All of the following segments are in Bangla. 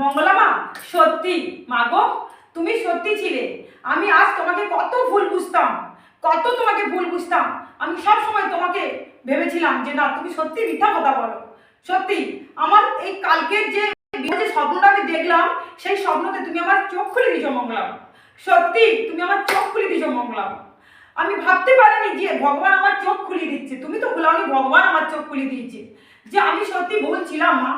মঙ্গলা মা, সত্যি, মা গো, তুমি সত্যি ছিলে। আমি আজ তোমাকে কত ভুল বুঝতাম, কত তোমাকে ভুল বুঝতাম। আমি সব সময় তোমাকে ভেবেছিলাম যে না, তুমি সত্যি মিথ্যা কথা বলো। সত্যি, আমার এই কালকের যে যে স্বপ্নটা আমি দেখলাম, সেই স্বপ্নতে তুমি আমার চোখ খুলে দিয়েছ মঙ্গলাম সত্যি, তুমি আমার চোখ খুলে দিয়েছ মঙ্গলাম আমি ভাবতে পারিনি যে ভগবান আমার চোখ খুলিয়ে দিচ্ছে। তুমি তো ভুলাওনি, ভগবান আমার চোখ খুলিয়ে দিয়েছে। যে আমি সত্যি ভুল ছিলাম মা।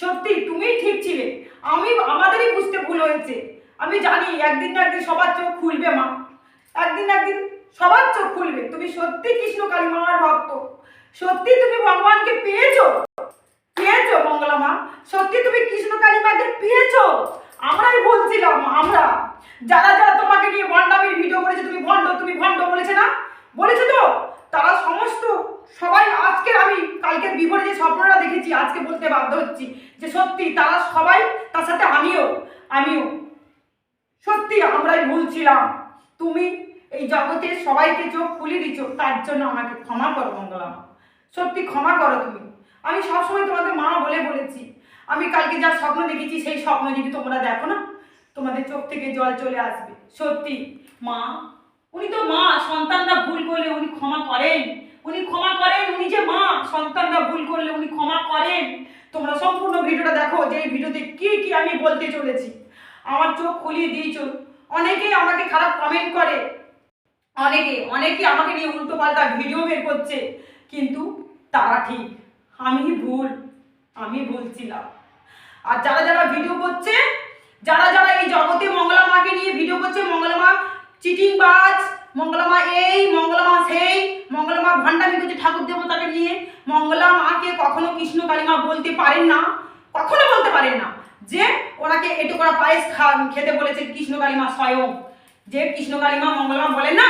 সত্যি, তুমিই ঠিক ছিলে। আমি আমাদেরই বুঝতে ভুল হয়েছে। আমি জানি, একদিন না একদিন সবার চোখ খুলবে মা। একদিন না একদিন সবার চোখ খুলবে। তুমি সত্যি কৃষ্ণ কালী মামার ভক্ত। সত্যি তুমি ভগবানকে পেয়েছ? পেয়েছ মঙ্গলা মা। সত্যি তুমি কৃষ্ণ কালী মাকে পেয়েছ? আমরাই বলছিলাম আমরা। যারা যারা তোমাকে নিয়ে ভণ্ডামির ভিডিও করেছে তুমি ভণ্ড তুমি ভণ্ড বলেছে না বলেছে তো তারা সমস্ত সবাই আজকের আমি কালকের বিপরে যে স্বপ্নটা দেখেছি আজকে বলতে বাধ্য হচ্ছি যে সত্যি তারা সবাই তার সাথে আমিও আমিও। সত্যি আমরাই ভুলছিলাম তুমি এই জগতে সবাইকে চোখ খুলে দিচ্ছ তার জন্য আমাকে ক্ষমা করো মঙ্গলা সত্যি ক্ষমা করো তুমি। আমি সবসময় তোমাকে মা বলে বলেছি। আমি কালকে যা স্বপ্ন দেখেছি, সেই স্বপ্ন যদি তোমরা দেখো না, তোমাদের চোখ থেকে জল চলে আসবে। সত্যি, মা, উনি তো মা, সন্তানরা ভুল করলে উনি ক্ষমা করেন। উনি ক্ষমা করেন, উনি যে মা, সন্তানরা ভুল করলে উনি ক্ষমা করেন। তোমরা সম্পূর্ণ ভিডিওটা দেখো যে এই ভিডিওতে কি কি আমি বলতে চলেছি। আমার চোখ খুলিয়ে দিয়েছ। অনেকেই আমাকে খারাপ কমেন্ট করে। অনেকে অনেকে আমাকে নিয়ে উল্টো পাল্টা ভিডিও বের করছে। কিন্তু তারা ঠিক। আমি ভুল। আমি ভুল ছিলাম আর যারা যারা ভিডিও করছে, যারা যারা এই জগতে মঙ্গলা মাকে নিয়ে ভিডিও করছে, মঙ্গলা মা চিটিং বাজ মঙ্গলা মা এই মঙ্গলা মা সেই মঙ্গলা মা ভণ্ডামি করছে ঠাকুর দেবতাকে নিয়ে। মঙ্গলা মাকে কখনো কৃষ্ণ কালিমা বলতে পারেন না, কখনো বলতে পারেন না। যে ওনাকে একটু করা পায়েস খা খেতে বলেছে কৃষ্ণ কালিমা স্বয়ং। যে কৃষ্ণ কালিমা মঙ্গলমা বলেন না,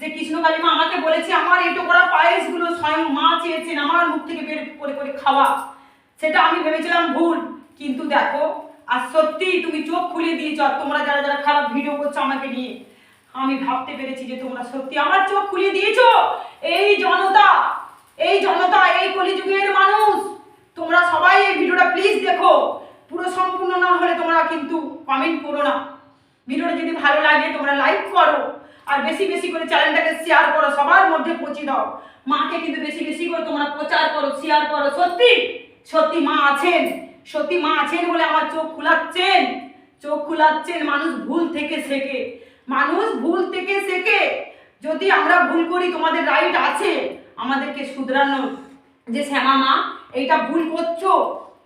যে কৃষ্ণ কালিমা আমাকে বলেছে আমার এটো করা পায়েসগুলো স্বয়ং মা চেয়েছেন আমার মুখ থেকে বের করে করে খাওয়া। সেটা আমি ভেবেছিলাম ভুল, কিন্তু দেখো, আর সত্যি তুমি চোখ খুলে দিয়েছ তোমরা যারা যারা খারাপ ভিডিও করছ আমাকে নিয়ে। আমি ভাবতে পেরেছি যে তোমরা সত্যি আমার চোখ খুলে দিয়েছ। এই জনতা এই জনতা, এই কলিযুগের মানুষ, তোমরা সবাই এই ভিডিওটা প্লিজ দেখো। পুরো সম্পূর্ণ না হলে তোমরা কিন্তু কমেন্ট করো না। ভিডিওটা যদি ভালো লাগে, তোমরা লাইক করো। আর বেশি বেশি করে চ্যানেলটাকে শেয়ার করো, সবার মধ্যে পৌঁছে দাও। মাকে কিন্তু বেশি বেশি করে তোমরা প্রচার করো শেয়ার করো। সত্যি সত্যি মা আছেন, সত্যি মা আছেন বলে আমার চোখ খুলাচ্ছেন। চোখ খুলাচ্ছেন, মানুষ ভুল থেকে শেখে। মানুষ ভুল থেকে শেখে। যদি আমরা ভুল করি, তোমাদের রাইট আছে। আমাদেরকে শুধরানোর যে শ্যামা মা, এইটা ভুল করছ।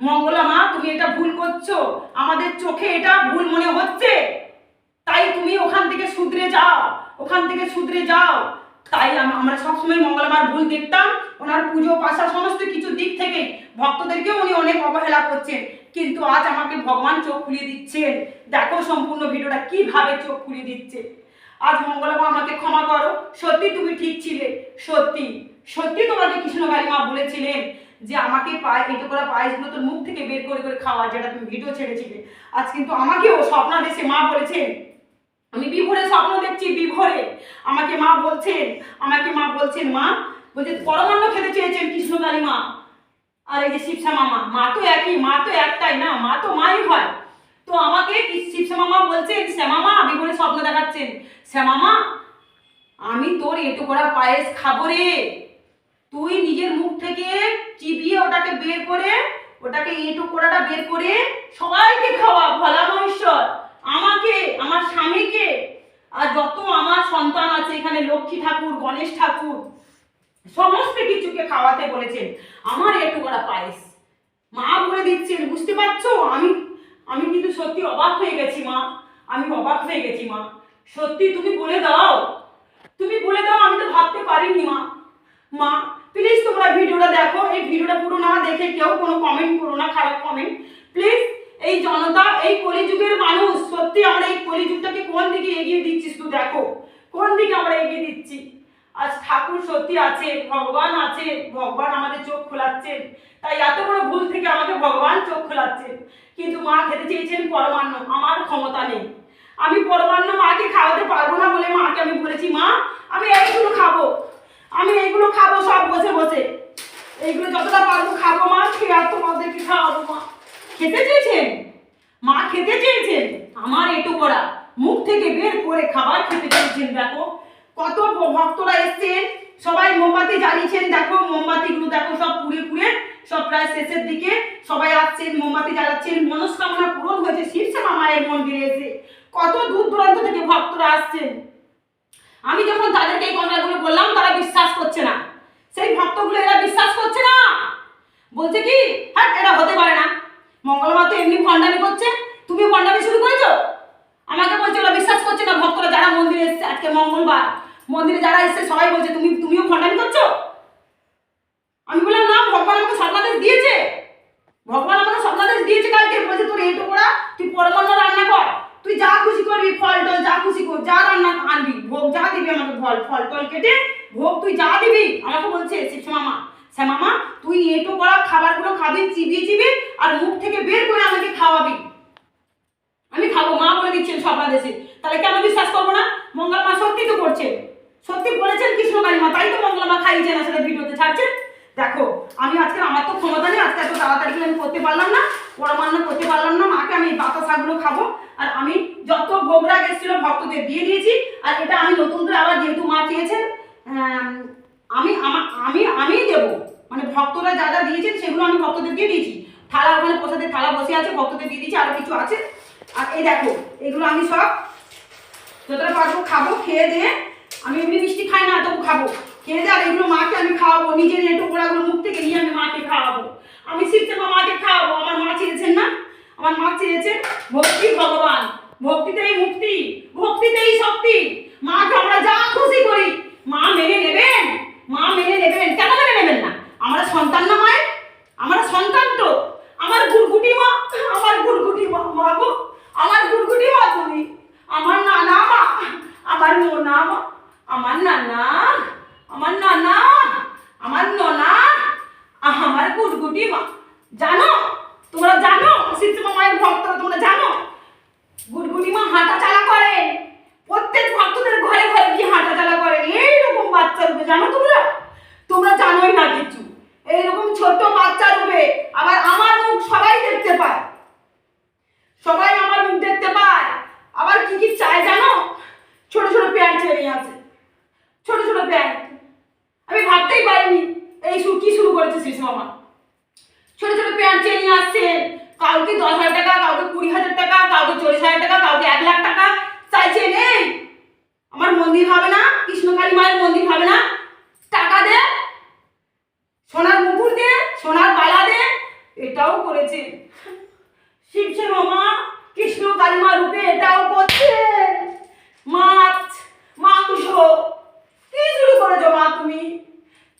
মঙ্গলা মা, তুমি এটা ভুল করছ। আমাদের চোখে এটা ভুল মনে হচ্ছে। তাই তুমি ওখান থেকে শুধরে যাও। ওখান থেকে শুধরে যাও। তাই আমরা সবসময় মঙ্গলবার ভুল দেখতাম। ওনার পুজো, পাশা, সমস্ত কিছু দিক থেকে ভক্তদেরকেও উনি অনেক অবহেলা করছেন। কিন্তু আজ আমাকে ভগবান চোখ খুলিয়ে দিচ্ছেন। দেখো সম্পূর্ণ ভিডিওটা কীভাবে চোখ খুলিয়ে দিচ্ছে। আজ মঙ্গলমা, আমাকে ক্ষমা করো। সত্যি তুমি ঠিক ছিলে। সত্যি সত্যি তোমাকে কৃষ্ণকালী মা বলেছিলেন যে আমাকে পায়ে এটো করা পায়েসগুলো তোর মুখ থেকে বের করে করে খাওয়া, যেটা তুমি ভিডিও ছেড়েছিলে। আজ কিন্তু আমাকেও স্বপ্নাদেশে মা বলেছেন, আমি বিভোরে স্বপ্ন দেখছি, বিভোরে। আমাকে মা বলছেন, আমাকে মা বলছেন, মা, বলছে, পরমান্ন খেতে চেয়েছেন কৃষ্ণকালী মা আর এই যে শিবসা মামা, মা তো একই, মা তো একটাই না, মা তো মাই হয়। তো আমাকে শিবসা মামা বলছেন? শ্যামামা বিভোরে স্বপ্ন দেখাচ্ছেন। শ্যামামা আমি তোর এটো করা পায়েস খাব রে। তুই নিজের মুখ থেকে চিবিয়ে ওটাকে বের করে, ওটাকে এঁটো করাটা বের করে সবাইকে খাওয়া, ভোলা মহেশ্বর। আমাকে, আমার স্বামীকে। আর যত আমার সন্তান আছে এখানে লক্ষ্মী ঠাকুর, গণেশ ঠাকুর সমস্ত কিছুকে খাওয়াতে বলেছেন, আমার একটু করা পায়েস। মা বলে দিচ্ছেন, বুঝতে পারছ? আমি আমি কিন্তু সত্যি অবাক হয়ে গেছি মা, আমি অবাক হয়ে গেছি মা। সত্যি তুমি বলে দাও, তুমি বলে দাও, আমি তো ভাবতে পারিনি মা। মা প্লিজ তোমরা ভিডিওটা দেখো, এই ভিডিওটা পুরো না দেখে কেউ কোনো কমেন্ট করো না, খারাপ কমেন্ট প্লিজ এই জনতা, এই কলিযুগের মানুষ, সত্যি আমরা এই কলিযুগটাকে কোন দিকে এগিয়ে দিচ্ছি শুধু দেখো। কোন দিকে আমরা এগিয়ে দিচ্ছি? আজ ঠাকুর সত্যি আছে, ভগবান আছে, ভগবান আমাদের চোখ খোলাচ্ছেন তাই এত বড় ভুল থেকে আমাকে ভগবান চোখ খোলাচ্ছেন কিন্তু মা খেতে চেয়েছেন পরমান্ন, আমার ক্ষমতা নেই। আমি পরমান্ন মাকে খাওয়াতে পারব না বলে মাকে আমি বলেছি, মা, আমি এইগুলো খাব। আমি এইগুলো খাব সব বসে বসে। এইগুলো যতটা পারব খাব মা, খেয়ে আর তোমাদেরকে খাওয়াবো মা? খেতে চেয়েছেন? মা খেতে চেয়েছেন? আমার এটু করা। মুখ থেকে বের করে খাবার খেতে চেয়েছেন, দেখো। কত ভক্তরা এসছেন। সবাই মোমবাতি জ্বালিয়েছেন। দেখো, মোমবাতিগুলো দেখো সব পুড়ে পুড়ে, সব প্রায় শেষের দিকে সবাই আসছেন, মোমবাতি জ্বালাচ্ছেন। মনস্কামনা পূরণ হয়েছে। শিবশ্যামা মায়ের মন্দিরে এসে কত দূর দূরান্ত থেকে ভক্তরা আসছেন। আমি যখন তাদেরকে এই কথাগুলো বললাম, তারা বিশ্বাস করছে না। সেই ভক্তগুলো এরা বিশ্বাস করছে না। বলছে কি হ্যাঁ এটা হতে পারে না। মঙ্গলবার তো এমনি ভণ্ডামি করছে। তুমি ভণ্ডামি শুরু করেছ? আমাকে বলছে, ওরা বিশ্বাস করছে না ভক্তরা যারা মন্দিরে এসছে। আজকে মঙ্গলবার। মন্দিরে যারা এসছে, সবাই বলছে, তুমি, তুমিও ভণ্ডামি করছ? আমি বললাম, না, ভগবান আমাকে স্বপ্নাদেশ দিয়েছে। ভগবান আমাকে স্বপ্নাদেশ দিয়েছে কালকে। বলছে, তোর এটো করা তুই পরমান্ন রান্না কর। তুই যা খুশি করবি, ফল টল যা খুশি কর, যা রান্না আনবি, ভোগ যা দিবি আমাকে, ফল ফল টল কেটে, ভোগ তুই যা দিবি। আমাকে বলছে শিবসা মামা শ্যামামা তুই এটো করা খাবারগুলো খাবি, চিবিয়ে চিবিয়ে আর মুখ থেকে বের করে আমাকে খাওয়াবি। আমি খাব, মা বলে দিচ্ছেন স্বপ্নাদেশে তাহলে কেন বিশ্বাস করব না? মঙ্গল মা সত্যি তো করছে সত্যি বলেছেন কৃষ্ণকালী মা তাই তো মঙ্গল মা খাইয়েছেন আসলে ভিডিওতে ছাড়ছেন। দেখো আমি আজকে আমার তো ক্ষমতা নেই আজকে এত তাড়াতাড়ি আমি করতে পারলাম না? পরমান্ন করতে পারলাম না মাকে আমি বাতাসাগুলো খাব। আর আমি যত ভোগরাগ এসেছিল ভক্তদের দিয়ে দিয়েছি। আর এটা আমি নতুন করে আবার যেহেতু মা চেয়েছেন আম, আমি আমা- আমি দেবো। মানে ভক্তরা যা যা দিয়েছেন সেগুলো আমি ভক্তদের দিয়ে দিয়েছি। থালা ওখানে প্রসাদের থালা বসে আছে ভক্তদের দিয়ে দিয়েছি আরও কিছু আছে। আর এই দেখো এগুলো আমি সব যতটা পারব খাব খেয়ে দিয়ে আমি এমনি মিষ্টি খাই না, তবু খাব। খেয়ে আর এগুলো মাকে আমি খাওয়াবো, নিজের এটো পোড়াগুলো মুখ থেকে নিয়ে আমি মাকে খাওয়াবো। আমি শিবসেমা মাকে খাওয়াবো, আমার মা চেয়েছেন না? আমার মা চেয়েছেন ভক্তি ভগবান। ভক্তিতেই মুক্তি, ভক্তিতেই শক্তি। মাকে আমরা যা খুশি করি, মা মেনে নেবেন, মা মেনে নেবেন। কেন মেনে নেবেন না? আমরা সন্তান না মায়ের, আমরা সন্তান তো। আমার গুড়গুটি মা, আমার গুড়গুটি মা মা গো, আমার গুড়গুটি মা তুমি। আমার না না মা, আমার নোনা মা। আমার নানা আমার নানা, আমার নোনা, আমার গুড়গুটি মা। জানো? তোমরা জানো? সিদ্ধমা মায়ের ভক্তরা তোমরা জানো? গুড়গুটি মা হাঁটা চালা করেন প্রত্যেক ভক্তদের ঘরে ঘরে গিয়ে হাঁটা চালা করেন। এইরকম বাচ্চা রূপে, জানো তোমরা? তোমরা জানোই না কিছু। এইরকম ছোট বাচ্চা রূপে আবার আমার মুখ সবাই দেখতে পায়। সবাই আমার মুখ দেখতে পায় আবার কি কি চায় জানো ছোট ছোট প্যান্ট ছেড়ে আছে ছোট ছোট প্যান্ট আমি ভাবতেই পারিনি এই শুরু কি শুরু করেছে শিশু মামা ছোট ছোট প্যান্ট চেয়ে নিয়ে আসছেন কাউকে দশ হাজার টাকা, কাউকে কুড়ি হাজার টাকা, কাউকে চল্লিশ হাজার টাকা, কাউকে এক লাখ টাকা চাইছে নেই আমার মন্দির হবে না, কৃষ্ণকালী মায়ের মন্দির হবে না। টাকা দে, সোনার মুকুট দে, সোনার বালা দে। এটাও করেছে। শিবসে মামা কৃষ্ণ কালিমা রূপে এটাও করছে। মাছ, মাংস, কি শুরু করেছ মা তুমি?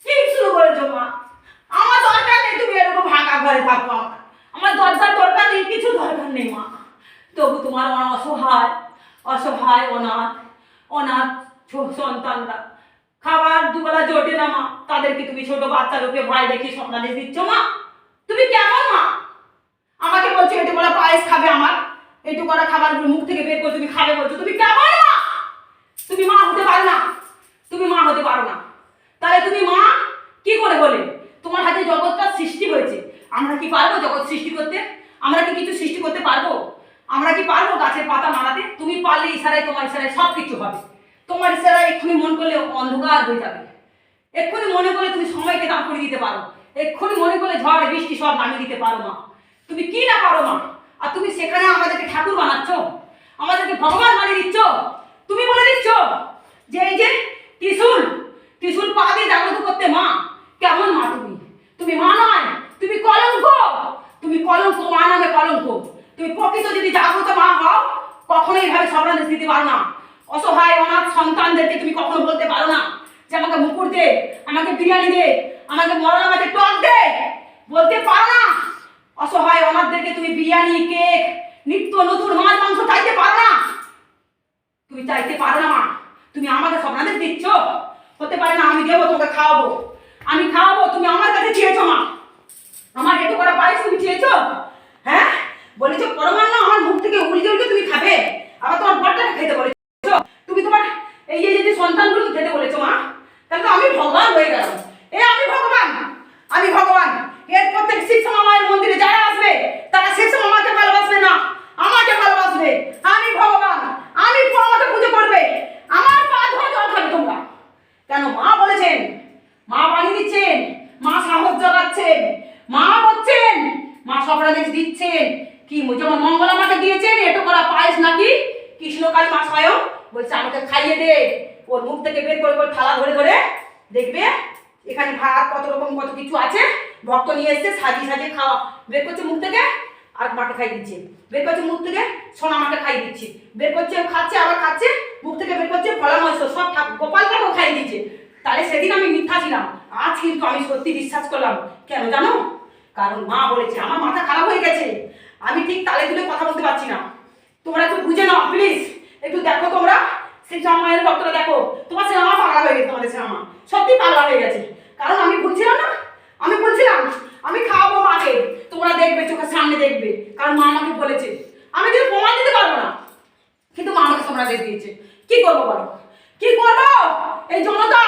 কি শুরু করেছ মা? আমার দরকার নেই তুমি এরকম ভাঙা ঘরে থাকো আমার। আমার দরজার দরকার নেই, কিছু দরকার নেই, মা। তবু তোমার আমার অসহায় অসহায় অনাথ অনাথ সন্তানরা। খাবার দুবেলা জোটে না, মা। তাদেরকে তুমি ছোট বাচ্চা রূপে ভয় দেখে স্বপ্নাদেশ দিচ্ছ, মা। তুমি কেমন, মা? আমাকে বলছো একটু করা পায়েস খাবে আমার। একটু করা খাবারগুলো মুখ থেকে বের করে তুমি খাবে, বলছো। তুমি কেমন, মা? তুমি মা হতে পারো না। তুমি মা হতে পারো না। তাহলে তুমি মা, কি করে বলে তোমার হাতে জগৎটা সৃষ্টি হয়েছে। আমরা কি পারব জগৎ সৃষ্টি করতে? আমরা কি কিছু সৃষ্টি করতে পারব? আমরা কি পারব গাছের পাতা মারাতে তুমি পারলে ইশারায়, তোমার ইশারায় সব কিছু হবে। তোমার ইশারায় এক্ষুনি মন করলে অন্ধকার হয়ে যাবে। এক্ষুনি মনে করলে তুমি সময়কে দাম করে দিতে পারো। এক্ষুনি মনে করলে ঝড়, বৃষ্টি সব নামিয়ে দিতে পারো মা। তুমি কি না পারো মা? আর তুমি সেখানে আমাদেরকে ঠাকুর বানাচ্ছ? আমাদেরকে ভগবান বানিয়ে দিচ্ছ? তুমি বলে দিচ্ছ যে এই যে ত্রিশুল ত্রিশুল পা দিয়ে জাগ্রত করতে মা, কেমন মা তুমি? তুমি মা নয়। তুমি কলঙ্ক। তুমি কলঙ্ক মা নামে কলঙ্ক। তুমি প্রকৃত যদি জাগ্রত মা হও কখনো এইভাবে সবরাদেশ দিতে পারো না। অসহায়, অনাথ সন্তানদেরকে তুমি কখনো বলতে পারো না যে আমাকে মুকুট দে, আমাকে বিরিয়ানি দে, আমাকে মরলা আমাকে টক দে। বলতে পারো না। অসহায়, অনাথদেরকে তুমি বিরিয়ানি, কেক, নিত্য নতুন মাছ, মাংস চাইতে পারো না। তুমি চাইতে পারো না মা। তুমি আমাকে স্বপ্নাদেশ দিচ্ছ। হতে পারে না আমি দেবো তোকে খাওয়াবো। আমি খাওয়াবো, তুমি আমার কাছে চেয়েছো মা। আমার এত করা পায়েস তুমি খেয়েছো? হ্যাঁ? বলেছ পরমান্ন আমার মুখ থেকে উলকে উলকে তুমি খাবে। আবার তোমার বরটা খেতে বলেছ। তুমি তোমার এই যে যে সন্তানগুলো খেতে বলেছ, মা, তাহলে তো আমি ভগবান হয়ে গেলাম। এ আমি ভগবান আমি ভগবান। এর প্রত্যেক শিক্ষা মামার মন্দিরে যারা আসবে, তারা শিক্ষা মামাকে ভালোবাসবে না, আমাকে ভালোবাসবে। আমি ভগবান আমি ভগবান যেমন মঙ্গলা মাকে দিয়েছেন এটো করা পায়েস নাকি? কৃষ্ণকালী মা স্বয়ং? বলছে, আমাকে খাইয়ে দে। ওর মুখ থেকে বের করে করে থালা ধরে ধরে দেখবে, এখানে ভাত, কত রকম কত কিছু আছে। ভক্ত নিয়ে এসছে, সাজিয়ে সাজিয়ে খাওয়া। বের করছে মুখ থেকে আর মাকে খাই দিচ্ছে। বের করছে মুখ থেকে, সোনা মাকে খাই দিচ্ছে। বের করছে, খাচ্ছে, আবার খাচ্ছে, মুখ থেকে বের করছে ফলা মৎস্য সব ঠাক- গোপালকেও খাই দিচ্ছে। তাহলে সেদিন আমি মিথ্যা ছিলাম। আজ কিন্তু আমি সত্যি বিশ্বাস করলাম। কেন জানো? কারণ মা বলেছে, আমার মাথা খারাপ হয়ে গেছে। আমি ঠিক তালে তুলে কথা বলতে পারছি না। তোমরা একটু বুঝে নাও প্লিজ একটু দেখো তোমরা। সেই মায়ের ভক্তরা দেখো। তোমার সিনেমা পাগলা হয়ে গেছে, তোমাদের সিনেমা সত্যি পাগলা হয়ে গেছে কারণ আমি ভুলছিলাম না আমি বলছিলাম আমি খাওয়াবো মাকে তোমরা দেখবে চোখের সামনে দেখবে কারণ মা আমাকে বলেছে আমি কিন্তু প্রমাণ দিতে পারব না কিন্তু মা আমাকে তোমরা দিয়ে দিয়েছে কি করব বলো কি করব এই জনতা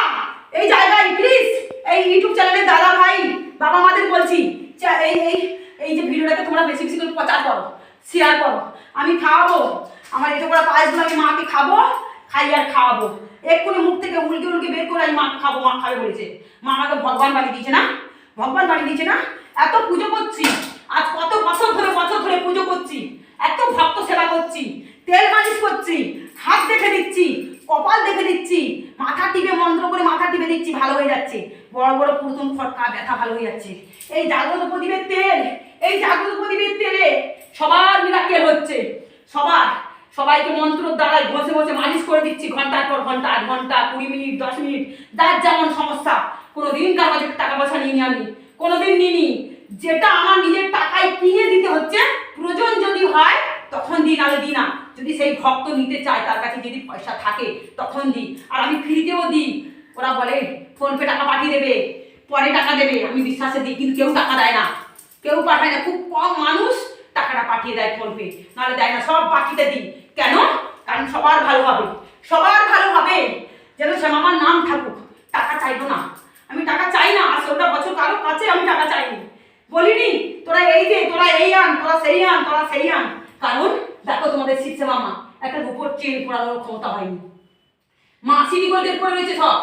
এই জায়গায় প্লিজ এই ইউটিউব চ্যানেলের দাদা ভাই বাবা মাদের বলছি চা- এই এই এই যে ভিডিওটাকে তোমরা বেশি বেশি করে প্রচার করো শেয়ার করো আমি খাওয়াবো আমার এটা করা পায়েসগুলো আমি মাকে খাব খাই আর খাওয়াবো এক্ষুনি মুখ থেকে উল্কে উল্কে বের করে আমি মাকে খাব মা খাবে বলেছে মা আমাকে ভগবান বানিয়ে দিয়েছে না ভগবান বানিয়ে দিয়েছে না এত পুজো করছি আজ কত বছর ধরে বছর ধরে পুজো করছি এত ভক্ত সেবা করছি তেল মালিশ করছি হাত দেখে দিচ্ছি কপাল দেখে দিচ্ছি মাথা টিপে মন্ত্র করে মাথা টিপে দিচ্ছি ভালো হয়ে যাচ্ছে বড় বড় পুরুতন ব্যথা ভালো হয়ে যাচ্ছে। এই জাগ্রত প্রদীপের তেল, এই জাগ্রত প্রদীপের তেলে সবার মিরাকেল হচ্ছে। সবার, সবাইকে মন্ত্রর দ্বারাই ঘষে ঘষে মালিশ করে দিচ্ছি ঘণ্টার পর ঘণ্টা, আধ ঘণ্টা, কুড়ি মিনিট, দশ মিনিট। যার যেমন সমস্যা কোনো দিন কার টাকা পয়সা নিইনি আমি। কোনোদিন নিইনি। যেটা আমার নিজের টাকায় কিনে দিতে হচ্ছে, প্রয়োজন যদি হয়, তখন দিই, নাহলে দিই না। যদি সেই ভক্ত নিতে চায়, তার কাছে যদি পয়সা থাকে, তখন দিই। আর আমি ফ্রিতেও দিই। ওরা বলে, ফোনপে টাকা পাঠিয়ে দেবে। পরে টাকা দেবে, আমি বিশ্বাসে দিই, কিন্তু কেউ টাকা দেয় না। কেউ পাঠায় না, খুব কম মানুষ টাকাটা পাঠিয়ে দেয় ফোনপে নাহলে দেয় না, সব বাকিতে দিই। কেন? কারণ সবার ভালো হবে। সবার ভালো হবে যেন সে আমার নাম থাকুক। টাকা চাইব না। আমি টাকা চাই না, আর ষোলোটা বছর কারও কাছে আমি টাকা চাইনি। বলিনি, তোরা এই দে তোরা এই আন, তোরা সেই আন, তোরা সেই আন। কারণ, দেখো তোমাদের শিখছে মামা, একটা রূপোর চেন পড়ানোর ক্ষমতা হয়নি। মা, সিঁড়ি গোল্ডের পরে রয়েছে সব।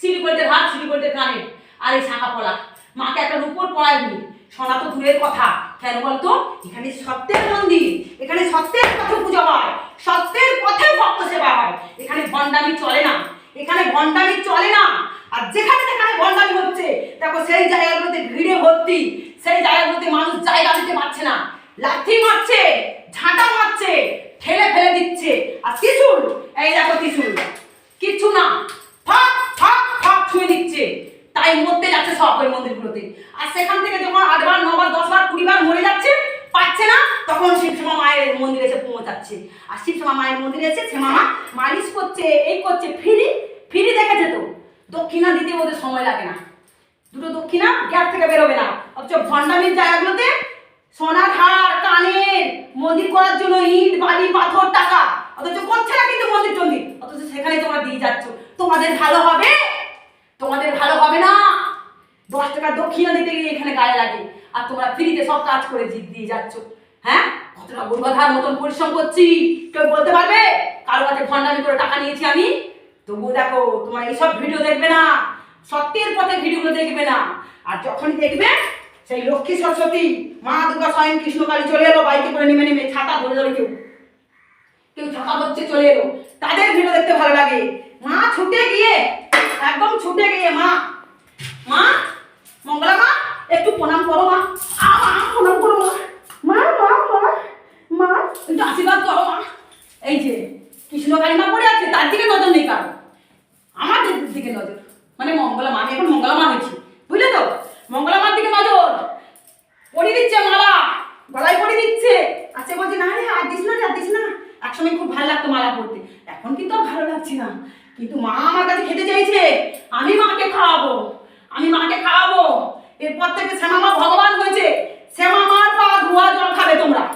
সিঁড়ি গোল্ডের হাত, সিঁড়ি গোল্ডের কানে। আর এই শাঁখা পলা, মাকে একটা রূপোর পড়ায়নি সোনা তো দূরের কথা। কেন বলতো? এখানে সত্যের মন্দির, এখানে সত্যের পথে পুজো হয়। সত্যের পথে ভক্ত সেবা হয়। এখানে ভণ্ডামি চলে না। এখানে ভণ্ডামি চলে না। আর যেখানে যেখানে ভণ্ডামি হচ্ছে, দেখো সেই জায়গাগুলোতে ভিড়ে ভর্তি, সেই জায়গাগুলোতে মানুষ জায়গা দিতে পারছে না। লাথি মারছে, ঝাঁটা মারছে, ঠেলে ফেলে দিচ্ছে। আর ত্রিশুল, এই দেখো ত্রিশুল, কিচ্ছু না। ফাঁক ফাঁক ফাঁক ছুঁয়ে দিচ্ছে। তাই মরতে যাচ্ছে সব ওই মন্দিরগুলোতে। আর সেখান থেকে যখন আটবার, নবার, দশবার, কুড়িবার মরে যাচ্ছে, পাচ্ছে না, তখন শিবসমা মায়ের মন্দিরে এসে পৌঁছাচ্ছে। আর শিবসমা মায়ের মন্দিরে এসে মামা মালিশ করছে, এই করছে, ফিরি ফিরি দেখেছে তো। দক্ষিণা দিতে ওদের সময় লাগে না। দুটো দক্ষিণা গ্যাপ থেকে বেরোবে না। অথচ ভণ্ডামির জায়গাগুলোতে সোনার হার, কানের মন্দির করার জন্য ইট, বালি, পাথর, টাকা। অথচ করছে না কিন্তু মন্দির টন্দির অথচ সেখানে তোমরা দিয়ে যাচ্ছ। তোমাদের ভালো হবে তোমাদের ভালো হবে না। দশ টাকা দক্ষিণা দিতে গিয়ে এখানে গায়ে লাগে। আর তোমরা ফ্রিতে সব কাজ করে জিত দিয়ে যাচ্ছ। হ্যাঁ? কতটা গর্বাধার মতন পরিশ্রম করছি। কেউ বলতে পারবে? কারও কাছে ভণ্ডামি করে টাকা নিয়েছি আমি? তবুও দেখো, তোমার এইসব ভিডিও দেখবে না। সত্যের পথে ভিডিওগুলো দেখবে না। আর যখনই দেখবে, সেই লক্ষ্মী সরস্বতী, মা দুর্গা স্বয়ং কৃষ্ণকালী চলে এলো, বাইকে করে নেমে নেমে ছাতা ধরে ধরে কেউ কেউ ছাতা হচ্ছে চলে এলো। তাদের ভিডিও দেখতে ভালো লাগে। মা ছুটে গিয়ে একদম ছুটে গিয়ে মা। মা মঙ্গলা মা একটু প্রণাম করো মা। আ, মা প্রণাম করো মা। মা মা মা একটু আশীর্বাদ করো মা। এই যে কৃষ্ণকালী মা পড়ে আছে তার দিকে নজর নেই কারও। আমার দিকে নজর। মানে মঙ্গলা মা আমি এখন মঙ্গলা মা হয়েছি বুঝলে তো? মঙ্গলা মার দিকে নজর। পরিয়ে দিচ্ছে মালা। গলায় পরিয়ে দিচ্ছে। আচ্ছা বলছে না রে আর দিস না আর দিস না। একসময় খুব ভালো লাগতো মালা পরতে এখন কিন্তু আর ভালো লাগছে না। কিন্তু মা আমার কাছে খেতে চাইছে, আমি মাকে খাওয়াবো, আমি মাকে খাওয়াবো। এরপর থেকে শ্যামা মা ভগবান হয়েছে। শ্যামা মার পা ধোয়া জল খাবে তোমরা।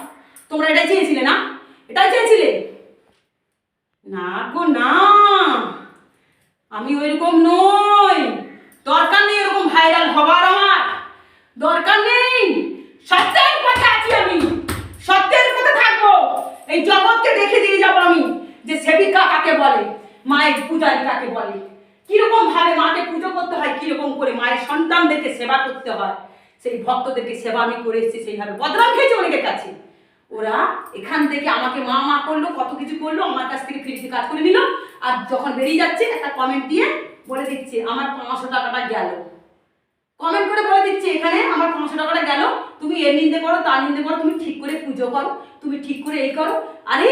তোমরা এটাই চেয়েছিলে না? এটাই চেয়েছিলে? না গো, না। আমি ওইরকম নই। দরকার নেই এরকম ভাইরাল হবার আমার। দরকার নেই। সত্যের পথে আছি আমি। সত্যের পথে থাকব। এই জগৎকে দেখে দিয়ে যাব আমি, যে সেবিকা কাকে বলে। মায়ের পূজারি কাকে বলে। কীরকম ভাবে মাকে পুজো করতে হয়, কীরকম করে মায়ের সন্তানদেরকে সেবা করতে হয়, সেই ভক্তদেরকে সেবা আমি করে এসেছি, সেইভাবে বদনাম খেয়েছি অনেকের কাছে। ওরা এখান থেকে আমাকে মা মা করল, কত কিছু করল, আমার কাছ থেকে ফ্রিতে কাজ করে নিল, আর যখন বেরিয়ে যাচ্ছে, একটা কমেন্ট দিয়ে বলে দিচ্ছে, আমার পাঁচশো টাকাটা গেল। কমেন্ট করে বলে দিচ্ছে, এখানে আমার পাঁচশো টাকাটা গেল। তুমি এর নিন্দে করো, তার নিন্দে করো, তুমি ঠিক করে পুজো করো, তুমি ঠিক করে এই করো। আরে,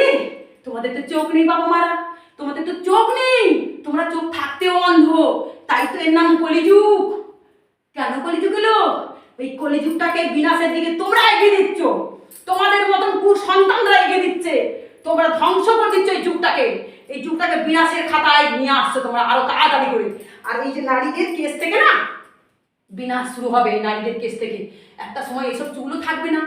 তোমাদের তো চোখ নেই বাবা মারা। তোমাদের তো চোখ নেই। তোমরা চোখ থাকতেও অন্ধ। তাই তো এর নাম কলিযুগ। কেন কলিযুগ এলো? এই কলিযুগটাকে বিনাশের দিকে তোমরা এগিয়ে দিচ্ছ। তোমাদের মতন সন্তানরা এগিয়ে দিচ্ছে। তোমরা ধ্বংস করে দিচ্ছ এই যুগটাকে। এই যুগটাকে বিনাশের খাতায় নিয়ে আসছো তোমরা আরও তাড়াতাড়ি করে। আর এই যে নারীদের কেস থেকে না, বিনাশ শুরু হবে নারীদের কেস থেকে। একটা সময় এসব চুলও থাকবে না।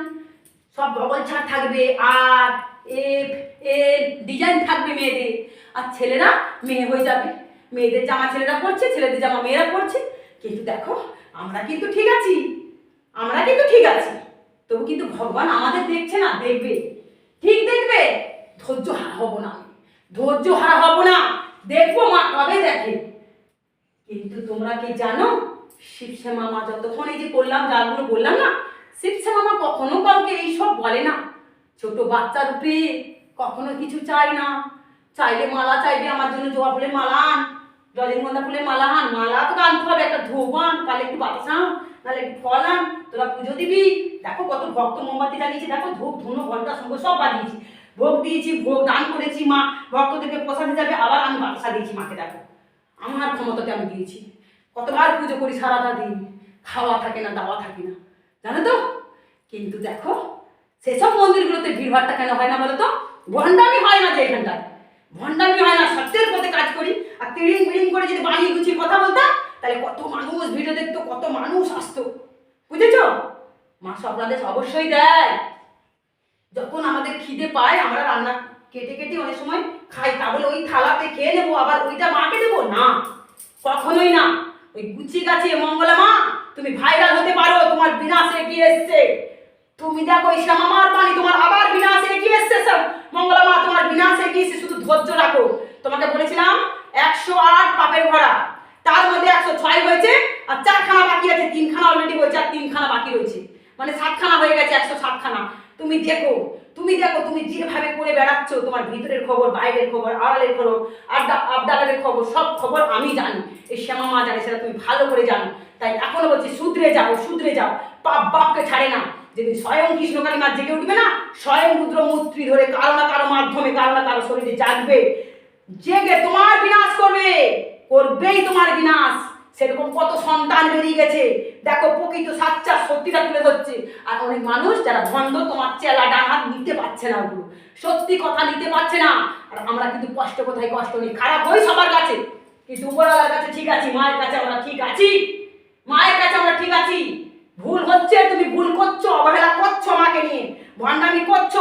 সব বগল ছাড় থাকবে, আর এফ এল ডিজাইন থাকবে মেয়েদের। আর ছেলেরা মেয়ে হয়ে যাবে। মেয়েদের জামা ছেলেরা পড়ছে ছেলেদের জামা মেয়েরা পরছে। কিন্তু দেখো, আমরা কিন্তু ঠিক আছি। আমরা কিন্তু ঠিক আছি। তবু কিন্তু ভগবান আমাদের দেখছে না, দেখবে। ঠিক দেখবে? ধৈর্য হারা হব না ধৈর্য হারা হব না। দেখব মা কবে দেখে। কিন্তু তোমরা কি জানো শিবসে মামা যতক্ষণ এই যে করলাম যাগুলো বললাম না শিবসে মামা কখনো কাউকে এইসব বলে না। ছোট বাচ্চা রূপে কখনো কিছু চাই না। চাইলে মালা চাইবে, আমার জন্য জবা ফুলের মালা আন, রজনীগন্ধা ফুলের মালা আন, মালা তো আনতে হবে, একটা ধূপ আন, তাহলে একটু বাতাস আন, নাহলে একটু ফল আন, তোরা পুজো দিবি। দেখো কত ভক্ত মোমবাতি জ্বালিয়েছি, দেখো ধূপ ধুনো ঘণ্টা সঙ্গে সব বাজিয়েছি। ভোগ দিয়েছি, ভোগ দান করেছি মা, ভক্তদেরকে প্রসাদে যাবে, আবার আমি বাতাসা দিয়েছি মাকে, দেখো। আমার ক্ষমতাতে আমি দিয়েছি। কতবার পুজো করি সারাটা দিন, খাওয়া থাকে না, দাওয়া থাকে না। জানো তো? কিন্তু দেখো সেসব মন্দিরগুলোতে ভিড়ভাড়টা কেন হয় না বলো তো ভণ্ডামি হয় না যে এখানটায়। ভণ্ডামি হয় না, সত্যের পথে কাজ করি। আর তিড়িং বিড়িং করে যদি বানিয়ে গুছিয়ে কথা বলতাম, তাহলে কত মানুষ ভিডিও দেখতো, কত মানুষ আসতো। বুঝেছ? মা স্বপ্নাদেশ অবশ্যই দেয়। যখন আমাদের খিদে পায়, আমরা রান্না কেটে কেটে অনেক সময় খাই। তাহলে ওই থালাতে খেয়ে নেব, আবার ওইটা মাকে দেবো? না, কখনোই না। ওই গুছি গাছে মঙ্গলা মা, তুমি ভাইরাল হতে পারো, তোমার বিনাশে এগিয়ে এসছে। তুমি দেখো ওই শ্যামামার বাণী, তোমার আবার বিনাশে এগিয়ে এসছে সব মঙ্গলা মা তোমার বিনাশে এগিয়ে এসছে? শুধু ধৈর্য রাখো। তোমাকে বলেছিলাম, একশো আট পাপের ভরা তার মধ্যে একশো ছয় হয়েছে, আর চারখানা বাকি আছে। তিনখানা অলরেডি হয়েছে, আর তিনখানা বাকি রয়েছে। মানে সাতখানা হয়ে গেছে, একশো সাতখানা। তুমি দেখো তুমি দেখো, তুমি যেভাবে করে বেড়াচ্ছ, তোমার ভিতরের খবর, বাইরের খবর, আড়ালের খবর, আড্ডা আবডালের খবর, সব খবর আমি জানি। এই শ্যামা মা জানে, সেটা তুমি ভালো করে জানো। তাই এখনও বলছি, শুধরে যাও শুধরে যাও। পাপ বাপকে ছাড়ে না। যেদিন স্বয়ং কৃষ্ণকালী মা জেগে উঠবে না, স্বয়ং রুদ্র মূর্তি ধরে কারও না কারও মাধ্যমে, কারও না কারও শরীরে জাগবে। জেগে তোমার বিনাশ করবে, করবেই তোমার বিনাশ। সেরকম কত সন্তান বেরিয়ে গেছে। দেখো, প্রকৃত সাচ্চা সত্যিটা তুলে ধরছে। আর অনেক মানুষ যারা ধন্দ তোমার চেলা ডান হাত নিতে পারছে না ওগুলো। সত্যি কথা নিতে পারছে না। আর আমরা কিন্তু কষ্ট কোথায় কষ্ট নেই। খারাপ হই সবার কাছে। কিন্তু উপরওয়ালার কাছে ঠিক আছি, মায়ের কাছে আমরা ঠিক আছি। মায়ের কাছে আমরা ঠিক আছি। ভুল হচ্ছে, তুমি ভুল করছ মাকে নিয়ে ভণ্ডামি করছ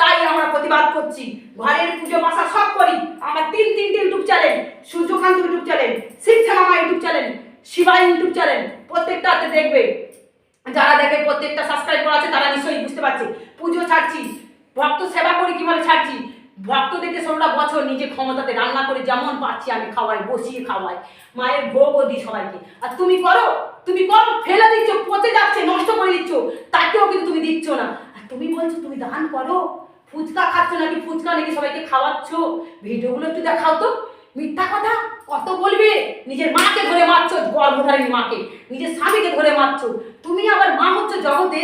তাই আমরা প্রতিবাদ করছি ঘরের পুজো বাসা সব করি আমার তিন তিনটে YouTube channel Suryakanta YouTube channel Shiksha Mama YouTube channel Shiba YouTube channel প্রত্যেকটাতে দেখবে যারা দেখে প্রত্যেকটা সাবস্ক্রাইব করা আছে তারা নিশ্চয়ই বুঝতে পারছে পুজো ছাড়ছি ভক্ত সেবা করি কীভাবে ছাড়ছি ভক্তদেরকে ষোলোটা বছর ক্ষমতাতে রান্না করে যেমন পারছি আমি খাওয়াই, বসিয়ে খাওয়াই। মায়ের ভোগও দিই সবাইকে। আর তুমি করো তুমি করো, ফেলে দিচ্ছ, পচে যাচ্ছে, নষ্ট করে দিচ্ছ, তাকেও কিন্তু তুমি দিচ্ছ না। আর তুমি বলছো, তুমি দান করো? ফুচকা খাচ্ছ নাকি? ফুচকা নাকি সবাইকে খাওয়াচ্ছ? ভিডিওগুলো একটু দেখাও তো। মিথ্যা কথা? কত বলবে? নিজের মাকে ধরে মারছো, গর্ভধারিণী মাকে। নিজের স্বামীকে ধরে মারছো। তুমি আবার মা হচ্ছ জগতে।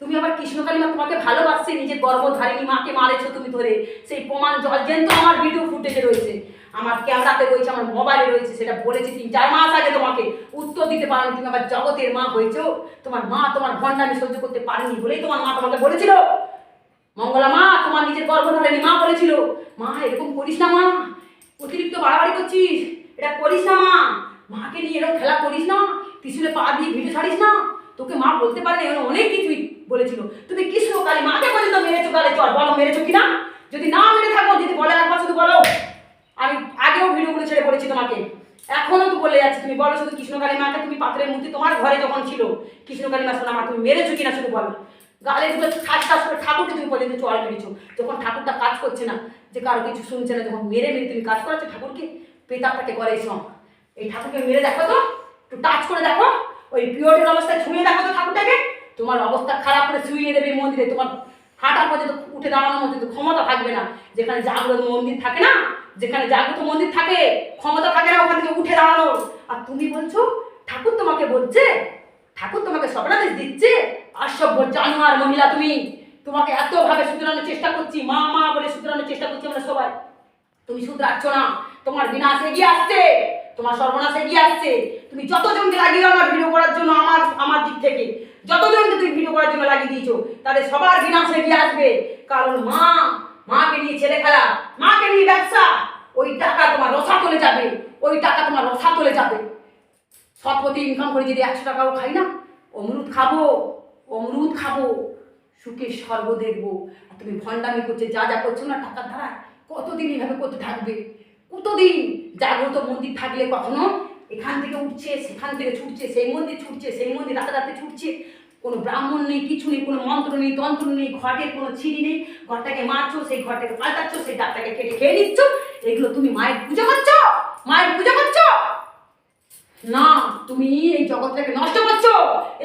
তুমি আবার কৃষ্ণকালী মা তোমাকে ভালোবাসছে, নিজের গর্ভধারিণী মাকে মারেছো তুমি ধরে। সেই প্রমাণ জলজেন্ত আমার ভিডিও ফুটেজে রয়েছে। আমার ক্যামেরাতে রয়েছে, আমার মোবাইলে রয়েছে, সেটা বলেছি তিন চার মাস আগে তোমাকে। উত্তর দিতে পারোনি, তুমি আবার জগতের মা হয়েছো। তোমার মা তোমার ভণ্ডামি সহ্য করতে পারেনি বলেই তোমার মা তোমাকে বলেছিল। মঙ্গলা মা, তোমার নিজের গর্ভধারিণী মা বলেছিল। মা, এরকম করিস না মা, অতিরিক্ত বাড়াবাড়ি করছিস। এটা করিস না মা। মাকে নিয়ে এরকম খেলা করিস না। ত্রিশুলে পা দিয়ে ভিডিও ছাড়িস না। তোকে মা বলতে পারে এরকম অনেক কিছুই। বলেছিল, তুমি কৃষ্ণ কালী মাকে পর্যন্ত মেরেছো গালে চল বলো মেরেছো কিনা? যদি না মেরে থাকো যদি বলে একবার শুধু বলো। আমি আগেও ভিডিওগুলো ছেড়ে পড়েছি তোমাকে। এখনও তো বলে যাচ্ছি, তুমি বলো শুধু কৃষ্ণকালী মাকে, তুমি পাত্রের মূর্তি তোমার ঘরে যখন ছিল, কৃষ্ণকালী মা শোনা মা তুমি মেরেছো কিনা শুধু বলো? গালে দুটো ঠাস ঠাস করে ঠাকুরকে তুমি পর্যন্ত চড় মেরেছো। যখন ঠাকুরটা কাজ করছে না, যে কারও কিছু শুনছে না, যখন মেরে মেরে তুমি কাজ করাচ্ছো, ঠাকুরকে পেতারটাকে করে এসো। এই ঠাকুরকে মেরে দেখো তো, একটু টাচ করে দেখো, ওই পিরিয়ডের অবস্থায় ছুঁয়ে দেখো তো ঠাকুরটাকে। তোমার অবস্থা খারাপ করে শুইয়ে দেবে মন্দিরে, তোমার হাঁটার পর্যন্ত উঠে দাঁড়ানোর মতো ক্ষমতা থাকবে না। যেখানে জাগ্রত মন্দির থাকে না, যেখানে জাগ্রত মন্দির থাকে, ক্ষমতা থাকে না, ওখান থেকে উঠে দাঁড়ানোর আর তুমি বলছো, ঠাকুর তোমাকে বলছে, ঠাকুর তোমাকে স্বপ্নাদেশ দিচ্ছে অসভ্য জানোয়ার মহিলা তুমি, তোমাকে এতভাবে শুধরানোর চেষ্টা করছি, মা মা বলে শুধরানোর চেষ্টা করছি আমরা সবাই। তুমি শুধরাচ্ছ না, তোমার বিনাশ এগিয়ে আসছে, তোমার সর্বনাশ এগিয়ে আসছে। তুমি যতজনকে লাগিয়ে আমার ভিডিও করার জন্য, আমার আমার দিক থেকে। যতজনকে তুমি ভিডিও করার জন্য লাগিয়ে দিয়েছ, তাদের সবার বিনাশ এগিয়ে আসবে? কারণ মা, মাকে নিয়ে ছেলে খেলা, মাকে নিয়ে ব্যবসা, ওই টাকা তোমার রসা চলে যাবে, ওই টাকা তোমার রসা চলে যাবে। সৎপথে ইনকাম করে যদি একশো টাকাও খাই না, অমরুদ খাব অমরুদ খাব, সুখে স্বর্গ দেখব। আর তুমি ভণ্ডামি করছে, যা যা করছ না, টাকার দ্বারা কতদিন এইভাবে করতে থাকবে? কতদিন? জাগ্রত মন্দির থাকলে কখনো এখান থেকে উঠছে, সেখান থেকে ছুটছে, সেই মন্দির ছুটছে, সেই মন্দির রাতে রাতে ছুটছে কোনো ব্রাহ্মণ নেই, কিছু নেই, কোনো মন্ত্র নেই, তন্ত্র নেই ঘটের কোনো ছিঁড়ি নেই। ঘরটাকে মারছো, সেই ঘরটাকে পাল্টাচ্ছ, সেই ডাক্তারকে কেটে খেয়ে নিচ্ছ। এগুলো তুমি মায়ের পুজো করছ? মায়ের পুজো করছ? না, তুমি এই জগৎটাকে নষ্ট করছ।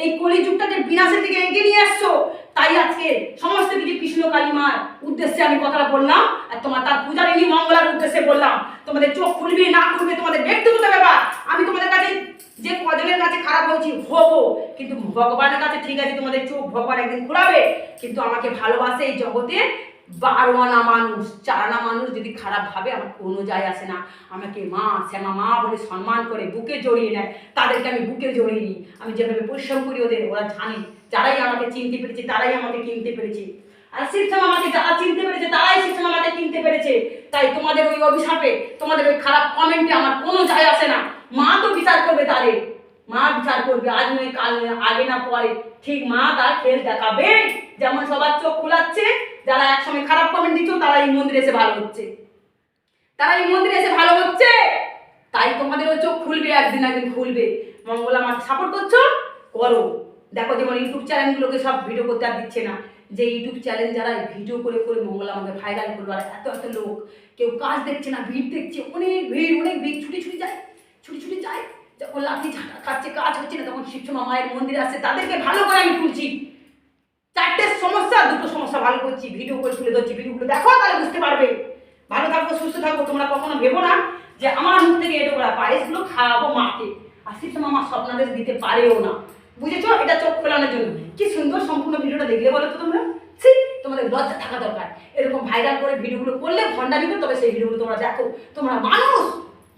এই কলিযুগটাকে বিনাশের দিকে এগিয়ে নিয়ে আসছো। তাই আজকে সমস্ত কিছু কৃষ্ণ কালিমার উদ্দেশ্যে আমি কথাটা বললাম, আর তোমার তার পূজারিণী মঙ্গলার উদ্দেশ্যে বললাম। তোমাদের চোখ খুলবে না খুলবে, তোমাদের ব্যক্তিগত ব্যাপার আমি তোমাদের কাছে যে কজনের কাছে খারাপ হয়েছি হব কিন্তু ভগবানের কাছে ঠিক আছে, তোমাদের চোখ ভগবান একদিন খোলাবে। কিন্তু আমাকে ভালোবাসে এই জগতে। বারো আনা মানুষ চার আনা মানুষ যদি খারাপ ভাবে, আমার কোনো যায় আসে না। আমাকে মা, শ্যামা, মা বলে সম্মান করে বুকে জড়িয়ে নেয়। তাদেরকে আমি বুকে জড়িয়ে নিই। আমি যেভাবে পরিশ্রম করি ওদের, ওরা জানে। যারাই আমাকে চিনতে পেরেছে, তারাই আমাকে কিনতে পেরেছে। আর শিবশ্যাম আমাকে যারা চিনতে পেরেছে, তারাই শিবশ্যাম আমাকে কিনতে পেরেছে। তাই তোমাদের ওই অভিশাপে, তোমাদের ওই খারাপ কমেন্টে আমার কোনো যায় আসে না। মা তো বিচার করবে তাদের। মা বিচার করবে, আজ নয়, কাল নয়, আগে না পরে। ঠিক মা তার খেল দেখাবে। যেমন সবার চোখ খোলাচ্ছে, যারা একসময় খারাপ কমেন্ট দিচ্ছ, তারা এই মন্দিরে এসে ভালো হচ্ছে। তারা এই মন্দিরে এসে ভালো হচ্ছে। তাই তোমাদের ওই চোখ খুলবে, একদিন একদিন খুলবে। মঙ্গলা আমাকে সাপোর্ট করছ? করো। দেখো যেমন ইউটিউব চ্যানেলগুলোকে সব ভিডিও করতে আর দিচ্ছে না। যে ইউটিউব চ্যানেল যারা ভিডিও করে করে মঙ্গলা আমাকে ভাইরাল করল, আর এত এত লোক। কেউ কাজ দেখছে না, ভিড় দেখছে, অনেক ভিড় অনেক ভিড়। ছুটি ছুটি যায়, ছুটি ছুটি যায়। যখন লাঠি ঝাঁটা খাচ্ছে, কাজ হচ্ছে না, তখন শিবসমা মায়ের মন্দিরে আসছে, তাদেরকে ভালো করে আমি তুলছি। চারটে সমস্যা, দুটো সমস্যা ভালো করছি ভিডিও করে তুলে ধরছি ভিডিওগুলো দেখো, তাহলে বুঝতে পারবে। ভালো থাকব সুস্থ থাকব তোমরা কখনো ভেবো না যে আমার মুখ থেকে এটো করা পায়েসগুলো খাওয়াবো মাকে। আর শিবসমা মা স্বপ্নাদেশ দিতে পারেও না। বুঝেছ? এটা চোখ খোলানোর জন্য। কি সুন্দর সম্পূর্ণ ভিডিওটা দেখলে বলো তো তোমরা? ছি, তোমাদের লজ্জা থাকা দরকার। এরকম ভাইরাল করে ভিডিওগুলো করলে ভণ্ডামি করে তবে সেই ভিডিওগুলো তোমরা দেখো। তোমরা মানুষ!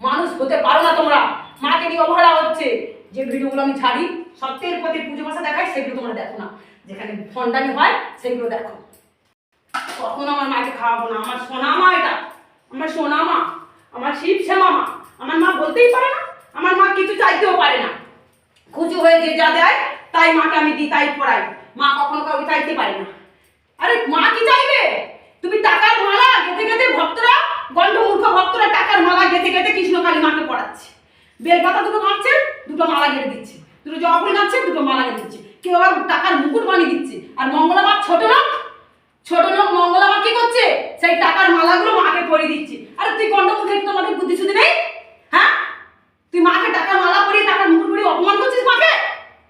মানুষ হতে পারো না তোমরা। মাকে নিয়ে অবহেলা হচ্ছে, যে ভিডিওগুলো আমি ছাড়ি, সত্যের প্রতি পুজো ভাষা দেখাই সেগুলো তোমরা দেখো না। যেখানে ভণ্ডামি হয়, সেগুলো দেখো। কখনো আমার মাকে খাওয়াবো না। আমার সোনা মা এটা। আমার সোনা মা আমার শিব শ্যামা মা আমার মা বলতেই পারে না। আমার মা কিছু চাইতেও পারে না। খুচু হয়ে যে যা দেয়, তাই মাকে আমি দিই, তাই পড়াই। মা কখনো কাউকে চাইতে পারে না আরে মা কি চাইবে তুমি টাকার মালা গেতে গেতে ভক্তরা গন্ডমূর্খ ভক্তরা টাকার মালা গেতে গেতে কৃষ্ণকালী মাকে পড়াচ্ছে বেলপাতা দুটো গাঁচ্ছে দুটো মালা কেটে দিচ্ছে। দুটো জবা ফুল দুটো মালা কেটে দিচ্ছে। কেউ আবার টাকার মুকুট বানিয়ে দিচ্ছে। আর মঙ্গলা মা ছোট লোক ছোট লোক মঙ্গলা মা কি করছে? সেই টাকার মালাগুলো মাকে পরিয়ে দিচ্ছে। আরে তুই গন্ডমুখে তোমাদের বুদ্ধি শুধু নেই হ্যাঁ তুই মাকে টাকার মালা পরিয়ে টাকার মুকুট পরিয়ে অপমান করছিস মাকে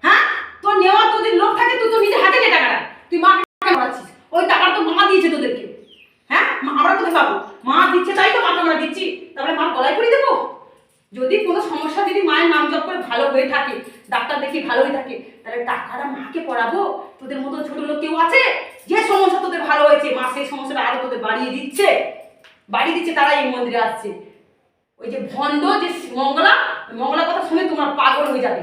হ্যাঁ তোর নেওয়ার তোদের লোক থাকে তুই তো নিজে হাতে নে টাকাটা তুই মাকে টাকা পড়াচ্ছিস ওই টাকাটা তো মা দিয়েছে তোদেরকে হ্যাঁ মা- আমরা কোথায় পাবো মা দিচ্ছে তাই তো মাকে আমরা দিচ্ছি তাহলে মা গলায় পরিয়ে দেবো যদি কোনো সমস্যা যদি মায়ের নাম জপ করে ভালো হয়ে থাকে ডাক্তার দেখি ভালো হয়ে থাকে তাহলে টাকাটা মাকে পড়াবো তোদের মতো ছোট লোক কেউ আছে যে সমস্যা তোদের ভালো হয়েছে মা সেই সমস্যাটা আরও তোদের বাড়িয়ে দিচ্ছে বাড়িয়ে দিচ্ছে তারা এই মন্দিরে আসছে ওই যে ভণ্ড যে মঙ্গলা মঙ্গলা কথা শুনে তোমার পাগল হয়ে যাবে।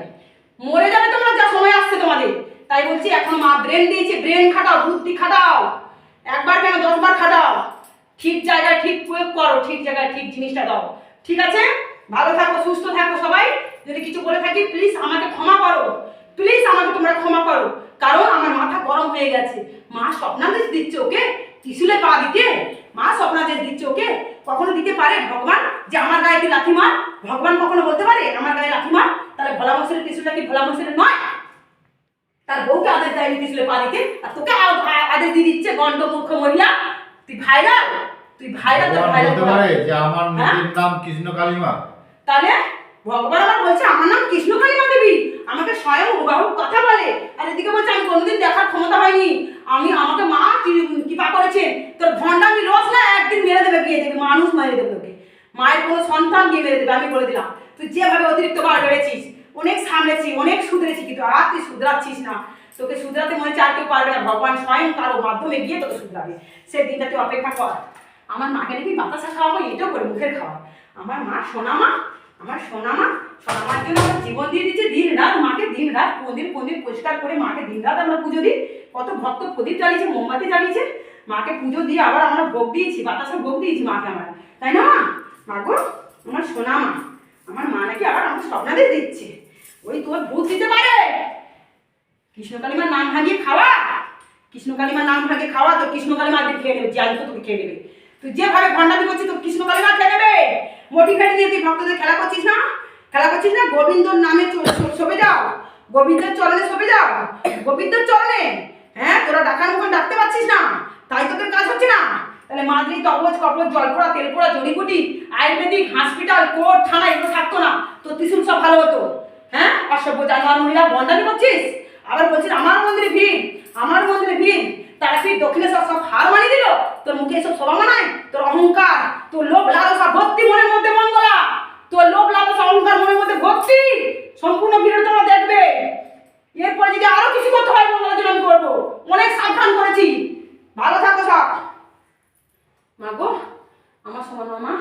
মরে যাবে তোমরা, যা সময় আসছে তোমাদের। তাই বলছি, এখন মা ব্রেন দিয়েছে ব্রেন খাটাও, বুদ্ধি খাটাও। একবার কেন দশবার খাটাও। ঠিক জায়গায় ঠিক প্রয়োগ করো, ঠিক জায়গায় ঠিক জিনিসটা দাও। ঠিক আছে? ভালো থাকো, সুস্থ থাকো সবাই। যদি কিছু বলে থাকি প্লিজ আমাকে ক্ষমা করো। প্লিজ আমাকে তোমরা ক্ষমা করো। কারণ আমার মাথা গরম হয়ে গেছে। মা স্বপ্নাদেশ দিচ্ছে, ওকে? ত্রিশুলে পা দিতে। মা স্বপ্নাদেশ দিচ্ছে, ওকে? কখনো দিতে পারে? ভগবান যে আমার গায়ে কি লাথি মার? ভগবান কখনো বলতে পারে আমার গায়ে লাথি মার? তাহলে ভোলা মশাইয়ের ত্রিশুলটা কি ভোলা মশাইয়ের নয়? তার বউকে আদেশ দেয়নি ত্রিশুলে পা দিতে। আর তোকে আদেশ দিয়ে দিচ্ছে গন্ড মূর্খ মহিলা তুই ভাইরাল তুই ভাইরাল ভগবান ভাইরাল বলতে পারে যে আমার হ্যাঁ? নিজের নাম কৃষ্ণ কালিমা। তাহলে ভগবান আমার বলছে আমার নাম কৃষ্ণকালী মা দেবী। আমাকে স্বয়ং হুবাহু কথা বলে। আর এদিকে বলছে আমি কোনোদিন দেখার ক্ষমতা হয়নি। আমি আমাকে মা কৃপা করেছে তোর ভণ্ডামি রোজ না একদিন মেরে দেবে বিয়ে দেবে। মানুষ মেরে দেবে মায়ের কোনো সন্তান গিয়ে মেরে দেবে, আমি বলে দিলাম। তুই যেভাবে অতিরিক্ত বার বেড়েছিস, অনেক সামলেছি, অনেক শুধরেছি, কিন্তু আর তুই শুধরাচ্ছিস না। তোকে শুধরাতে মনে হচ্ছে আর কেউ পারবে না, ভগবান স্বয়ং কারও মাধ্যমে গিয়ে তোকে শুধরাবে। সেই দিনটা তুই অপেক্ষা কর। আমার মাকে নাকি বাতাসা খাওয়াবো এটাও করে মুখের খাওয়া আমার মা সোনা মা আমার সোনা মা সোনা মার জন্য আমার জীবন দিয়ে দিচ্ছে দিন রাত মাকে, দিন রাত পন্দির পন্দির পরিষ্কার করে মাকে দিন রাত আমরা পুজো দিই। কত ভক্ত প্রদীপ জ্বালিয়েছে, মোমবাতি জ্বালিয়েছে। মাকে পুজো দিয়ে আবার আমরা ভোগ দিয়েছি, বাতাসা ভোগ দিয়েছি মাকে আমার। তাই না, মা? মা গো আমার সোনা মা, আমার মা নাকি আবার আমার স্বপ্নাদের দিচ্ছে ওই তোর ভূত দিতে পারে। কৃষ্ণকালীমার নাম ভাঙিয়ে খাওয়া। কৃষ্ণকালীমার নাম ভাঙিয়ে খাওয়া, তো কৃষ্ণকালীমা দিয়ে খেয়ে নেবে জ্যান্ত তোকে খেয়ে নেবে। তুই যেভাবে ভণ্ডামি করছিস, তো কৃষ্ণকালীমা খেয়ে নেবে। মোটি ফেটে দিয়ে তুই ভক্তদের খেলা করছিস না? খেলা করছিস না? গোবিন্দর নামে সবে যাও। গোবিন্দের চরণে সবে যাও। গোবিন্দের চরণে হ্যাঁ তোরা ডাকার মুখে ডাকতে পারছিস না। তাই তোদের কাজ হচ্ছে না। তাহলে মাদ্রি তবজ কপজ জলপোড়া তেলপোড়া জড়িবুটি, আয়ুর্বেদিক হসপিটাল কোর্ট, থানা, এগুলো থাকতো না। তো ত্রিশুল সব ভালো হতো। হ্যাঁ? অসভ্য জানোয়ার মহিলা, বন্ডামি করছিস? আবার বলছিস, আমার মন্দিরে ভিড়, আমার মন্দিরে ভিড়। তারা সেই দক্ষিণেশ্বর সব হার মানিয়ে দিল? তোর মুখে এসব সভা মানায়? তোর অহংকার, তোর লোভ, লালসা ভর্তি মনের মধ্যে মঙ্গলা, তোর লোভ, লালসা, অহংকার মনের মধ্যে ভর্তি সম্পূর্ণ ভিড় তোমরা দেখবে। এরপরে যদি আরও কিছু করতে হয় মঙ্গলার জন্য আমি করব। অনেক সাবধান করেছি। ভালো থাকো সব। মা গো আমার সমান মা